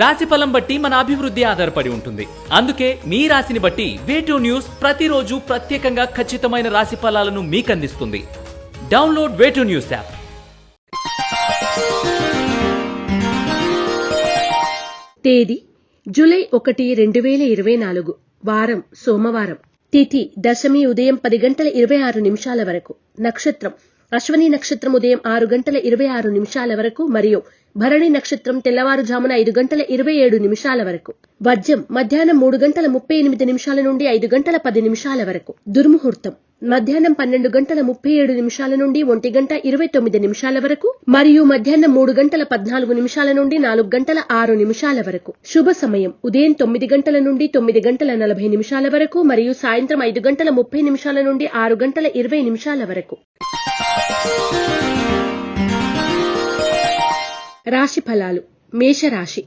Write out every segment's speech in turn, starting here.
రాశి ఫలం బట్టి మన అభివృద్ధి ఆధారపడి ఉంటుంది. అందుకే మీ రాశిని బట్టి వేటూ న్యూస్ ప్రతిరోజు ప్రత్యేకంగా ఖచ్చితమైన రాశి ఫలాలను మీకు అందిస్తుంది డౌన్లోడ్ వేటూ న్యూస్ యాప్ తేదీ జూలై ఒకటి రెండు వేల ఇరవై నాలుగు వారం సోమవారం. తిథి దశమి ఉదయం పది గంటల ఇరవై ఆరు నిమిషాల వరకు. నక్షత్రం అశ్వని నక్షత్రం ఉదయం ఆరు గంటల ఇరవై ఆరు నిమిషాల వరకు మరియు భరణి నక్షత్రం తెల్లవారుజామున ఐదు గంటల ఇరవై ఏడు నిమిషాల వరకు. వజ్రం మధ్యాహ్నం మూడు గంటల ముప్పై ఎనిమిది నిమిషాల నుండి ఐదు గంటల పది నిమిషాల వరకు. దుర్ముహూర్తం మధ్యాహ్నం పన్నెండు గంటల ముప్పై ఏడు నిమిషాల నుండి ఒంటి గంట ఇరవై తొమ్మిది నిమిషాల వరకు మరియు మధ్యాహ్నం మూడు గంటల పద్నాలుగు నిమిషాల నుండి నాలుగు గంటల ఆరు నిమిషాల వరకు. శుభ సమయం ఉదయం తొమ్మిది గంటల నుండి తొమ్మిది గంటల నలభై నిమిషాల వరకు మరియు సాయంత్రం ఐదు గంటల ముప్పై నిమిషాల నుండి ఆరు గంటల ఇరవై నిమిషాల వరకు. రాశి ఫలాలు. మేషరాశి.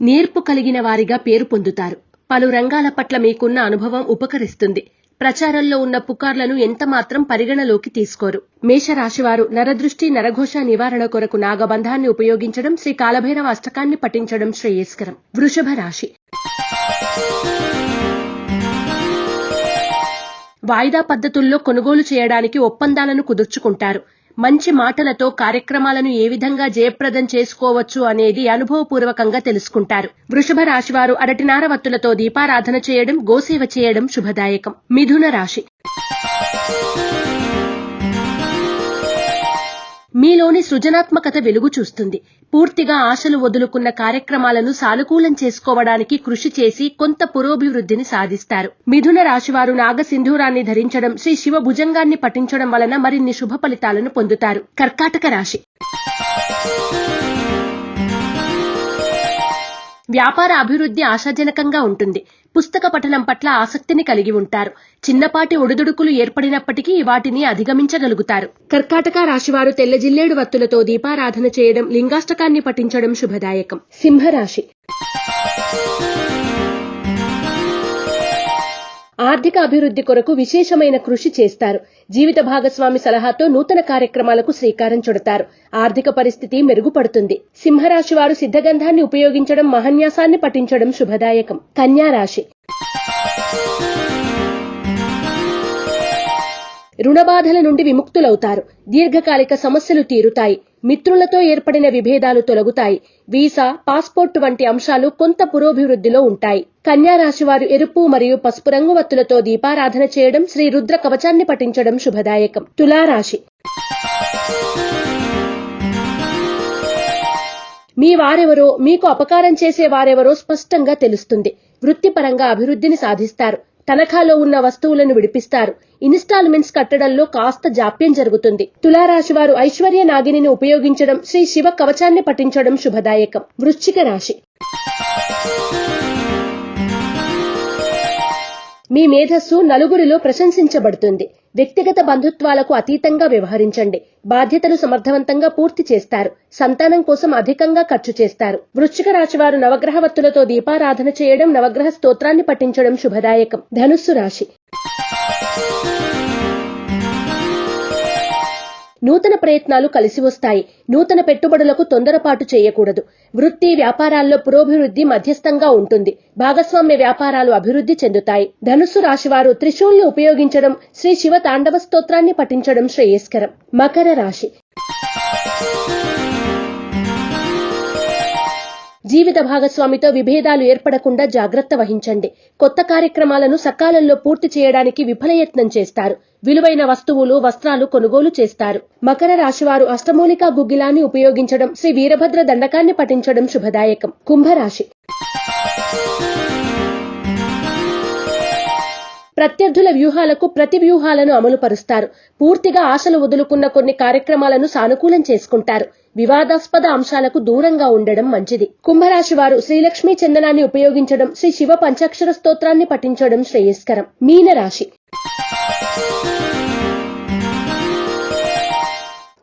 నేర్పు కలిగిన వారిగా పేరు పొందుతారు. పలు రంగాల పట్ల మీకున్న అనుభవం ఉపకరిస్తుంది. ప్రచారంలో ఉన్న పుకార్లను ఎంతమాత్రం పరిగణలోకి తీసుకోరు. మేషరాశివారు నరదృష్టి నరఘోష నివారణ కొరకు నాగబంధాన్ని ఉపయోగించడం శ్రీ కాలభైరవ అష్టకాన్ని పఠించడం శ్రేయస్కరం. వృషభ రాశి వాయిదా పద్ధతుల్లో కొనుగోలు చేయడానికి ఒప్పందాలను కుదుర్చుకుంటారు. మంచి మాటలతో కార్యక్రమాలను ఏ విధంగా జయప్రదం చేసుకోవచ్చు అనేది అనుభవపూర్వకంగా తెలుసుకుంటారు. వృషభ రాశివారు అరటినార వత్తులతో దీపారాధన చేయడం గోసేవ చేయడం శుభదాయకం. మిథున రాశి. మీలోని సృజనాత్మకత వెలుగు చూస్తుంది. పూర్తిగా ఆశలు వదులుకున్న కార్యక్రమాలను సానుకూలం చేసుకోవడానికి కృషి చేసి కొంత పురోభివృద్ధిని సాధిస్తారు. మిథున రాశివారు నాగసింధూరాన్ని ధరించడం శ్రీ శివ భుజంగాన్ని పఠించడం వలన మరిన్ని శుభ ఫలితాలను పొందుతారు. కర్కాటక రాశి. వ్యాపార అభివృద్ధి ఆశాజనకంగా ఉంటుంది. పుస్తక పఠనం పట్ల ఆసక్తిని కలిగి ఉంటారు. చిన్నపాటి ఒడిదుడుకులు ఏర్పడినప్పటికీ వాటిని అధిగమించగలుగుతారు. కర్కాటక రాశివారు తెల్ల జిల్లేడు వత్తులతో దీపారాధన చేయడం లింగాష్టకాన్ని పఠించడం శుభదాయకం. సింహరాశి ఆర్థిక అభివృద్ధి కొరకు విశేషమైన కృషి చేస్తారు. జీవిత భాగస్వామి సలహాతో నూతన కార్యక్రమాలకు శ్రీకారం చుడతారు. ఆర్థిక పరిస్థితి మెరుగుపడుతుంది. సింహరాశి వారు సిద్ధగంధాన్ని ఉపయోగించడం మహన్యాసాన్ని పఠించడం శుభదాయకం. కన్యా రాశి. రుణబాధల నుండి విముక్తులవుతారు. దీర్ఘకాలిక సమస్యలు తీరుతాయి. మిత్రులతో ఏర్పడిన విభేదాలు తొలగుతాయి. వీసా పాస్పోర్ట్ వంటి అంశాలు కొంత పురోభివృద్ధిలో ఉంటాయి. కన్యా రాశి వారు ఎరుపు మరియు పసుపు రంగు వత్తులతో దీపారాధన చేయడం శ్రీ రుద్ర కవచాన్ని పఠించడం శుభదాయకం. తులారాశి. మీ వారెవరో మీకు అపకారం చేసే వారెవరో స్పష్టంగా తెలుస్తుంది. వృత్తిపరంగా అభివృద్ధిని సాధిస్తారు. తనఖాలో ఉన్న వస్తువులను విడిపిస్తారు. ఇన్స్టాల్మెంట్స్ కట్టడంలో కాస్త జాప్యం జరుగుతుంది. తులారాశి వారు ఐశ్వర్య నాగిని ఉపయోగించడం శ్రీ శివ కవచాన్ని పఠించడం శుభదాయకం. వృశ్చిక రాశి. మీ మేధస్సు నలుగురిలో ప్రశంసించబడుతుంది. వ్యక్తిగత బంధుత్వాలకు అతీతంగా వ్యవహరించండి. బాధ్యతలు సమర్థవంతంగా పూర్తి చేస్తారు. సంతానం కోసం అధికంగా ఖర్చు చేస్తారు. వృశ్చిక రాశి వారు నవగ్రహ వత్తులతో దీపారాధన చేయడం నవగ్రహ స్తోత్రాన్ని పఠించడం శుభదాయకం. ధనుస్సు రాశి. నూతన ప్రయత్నాలు కలిసి వస్తాయి. నూతన పెట్టుబడులకు తొందరపాటు చేయకూడదు. వృత్తి వ్యాపారాల్లో పురోభివృద్ధి మధ్యస్థంగా ఉంటుంది. భాగస్వామ్య వ్యాపారాలు అభివృద్ధి చెందుతాయి. ధనుస్సు రాశివారు త్రిశూల్ని ఉపయోగించడం శ్రీ శివ తాండవ స్తోత్రాన్ని పఠించడం శ్రేయస్కరం. మకర రాశి. జీవిత భాగస్వామితో విభేదాలు ఏర్పడకుండా జాగ్రత్త వహించండి. కొత్త కార్యక్రమాలను సకాలంలో పూర్తి చేయడానికి విఫలయత్నం చేస్తారు. విలువైన వస్తువులు వస్త్రాలు కొనుగోలు చేస్తారు. మకర రాశివారు అష్టమూలికా గుగ్గిలాన్ని ఉపయోగించడం శ్రీ వీరభద్ర దండకాన్ని పఠించడం శుభదాయకం. కుంభరాశి ప్రత్యర్థుల వ్యూహాలకు ప్రతి వ్యూహాలను అమలు పరుస్తారు పూర్తిగా ఆశలు వదులుకున్న కొన్ని కార్యక్రమాలను సానుకూలం చేసుకుంటారు. వివాదాస్పద అంశాలకు దూరంగా ఉండడం మంచిది. కుంభరాశి వారు శ్రీలక్ష్మీ చందనాన్ని ఉపయోగించడం శ్రీ శివ పంచాక్షర స్తోత్రాన్ని పఠించడం శ్రేయస్కరం. మీనరాశి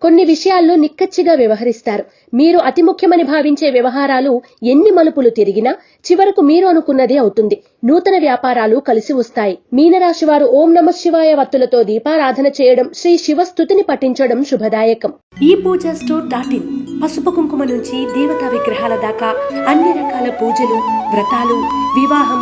కొన్ని విషయాల్లో నిక్కచ్చిగా వ్యవహరిస్తారు. మీరు అతి ముఖ్యమని భావించే వ్యవహారాలు ఎన్ని మలుపులు తిరిగినా చివరకు మీరు అనుకున్నదే అవుతుంది. నూతన వ్యాపారాలు కలిసి వస్తాయి. మీనరాశి వారు ఓం నమ శివాయ వత్తులతో దీపారాధన చేయడం శ్రీ శివస్థుతిని పఠించడం శుభదాయకం. ఈ పూజ స్టోర్ డాట్ ఇన్ పసుపు కుంకుమ నుంచి దేవతా విగ్రహాల దాకా అన్ని రకాల పూజలు వ్రతాలు వివాహం